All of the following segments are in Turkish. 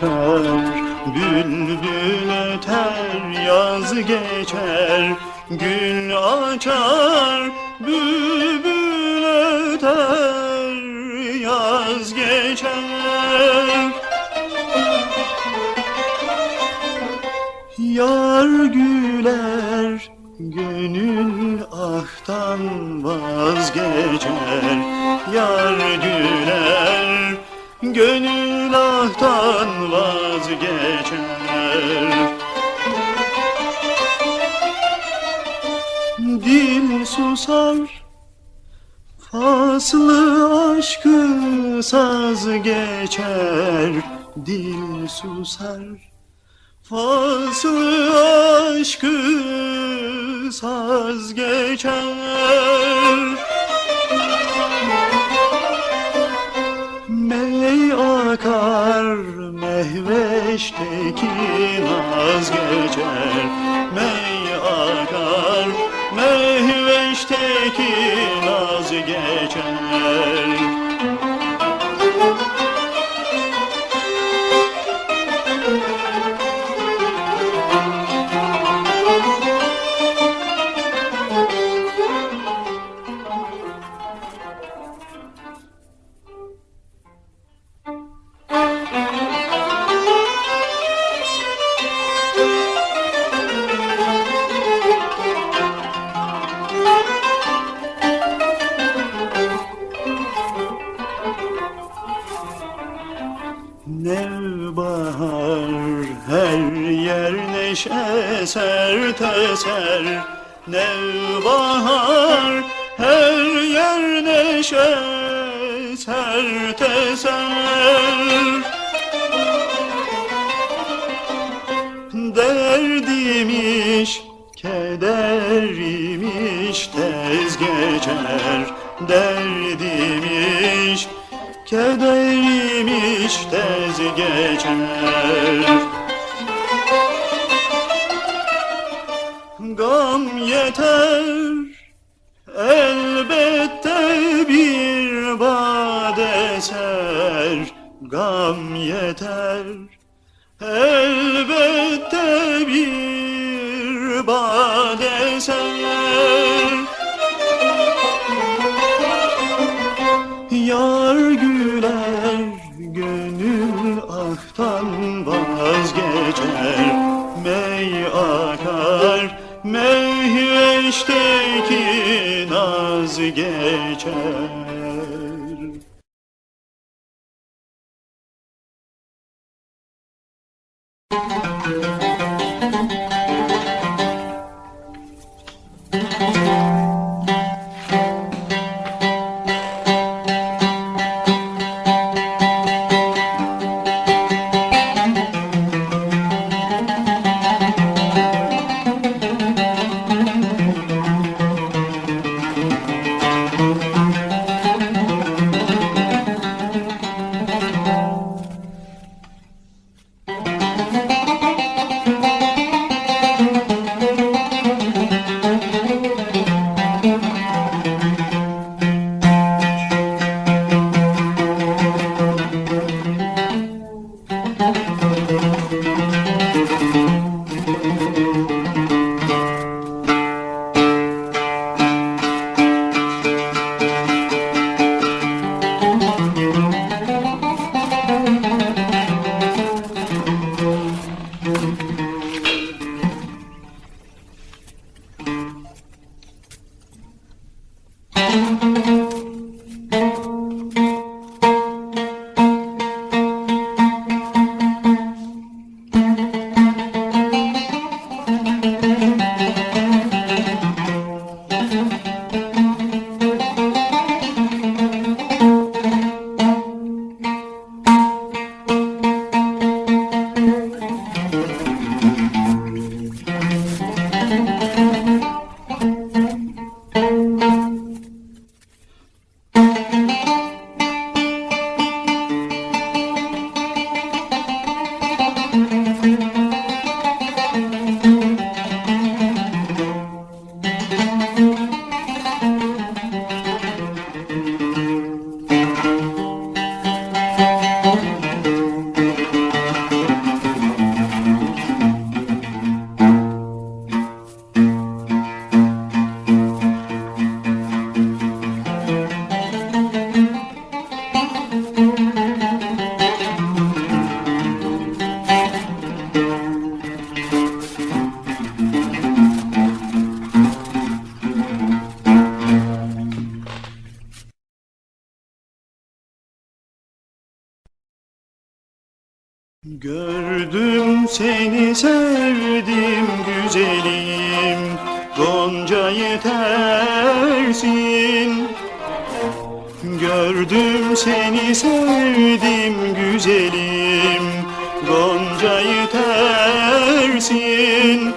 geçer Bülbül öter yaz geçer Gül açar bülbül öter Yaz geçer. Yar güler Gönül ahtan vazgeçer. Yar güler gönül ahtan vazgeçer. Dil susar, faslı aşkı saz geçer. Dil susar, Faslı aşkı saz geçer geçer Nevbahar her yer neşe ser teser Nevbahar her yer neşe ser teser Derdimiş, kederimiş tez geçer Derdimiş, kederimiş tez geçer. Gam yeter, elbette bir bade ser. Gam yeter, elbette bir bade ser. Yar güler, aşktan vazgeçer Mey akar, mehveşteki naz geçer Bye. Gördüm seni sevdim güzelim Goncayı tersin Gördüm seni sevdim güzelim Goncayı tersin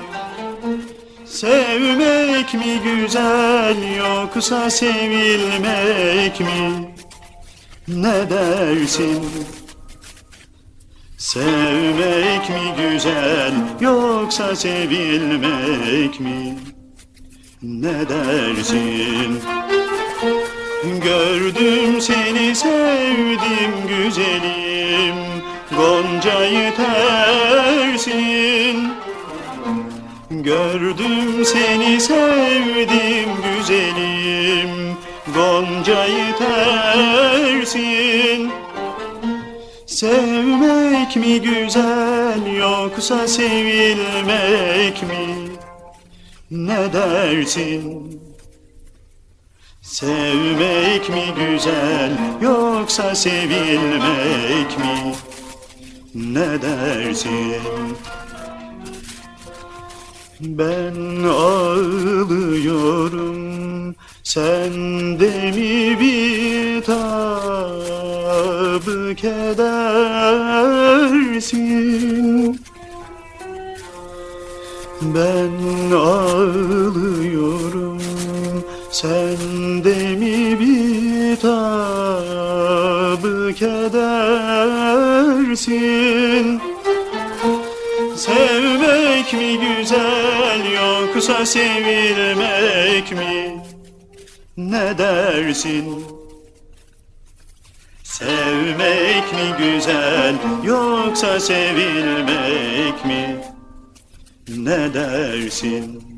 Sevmek mi güzel yoksa sevilmek mi? Ne dersin? Sevmek mi güzel yoksa sevilmek mi? Ne dersin? Gördüm seni sevdim güzelim Goncayı tersin Gördüm seni sevdim güzelim Goncayı tersin Sevmek mi güzel yoksa sevilmek mi? Ne dersin? Sevmek mi güzel yoksa sevilmek mi? Ne dersin? Ben ağlıyorum sen de mi bir tabı kedersin? Ben ağlıyorum sen de mi bir tabı kedersin? Sevmek mi güzel yoksa sevilmek mi? Ne dersin? Sevmek mi güzel yoksa sevilmek mi? Ne dersin?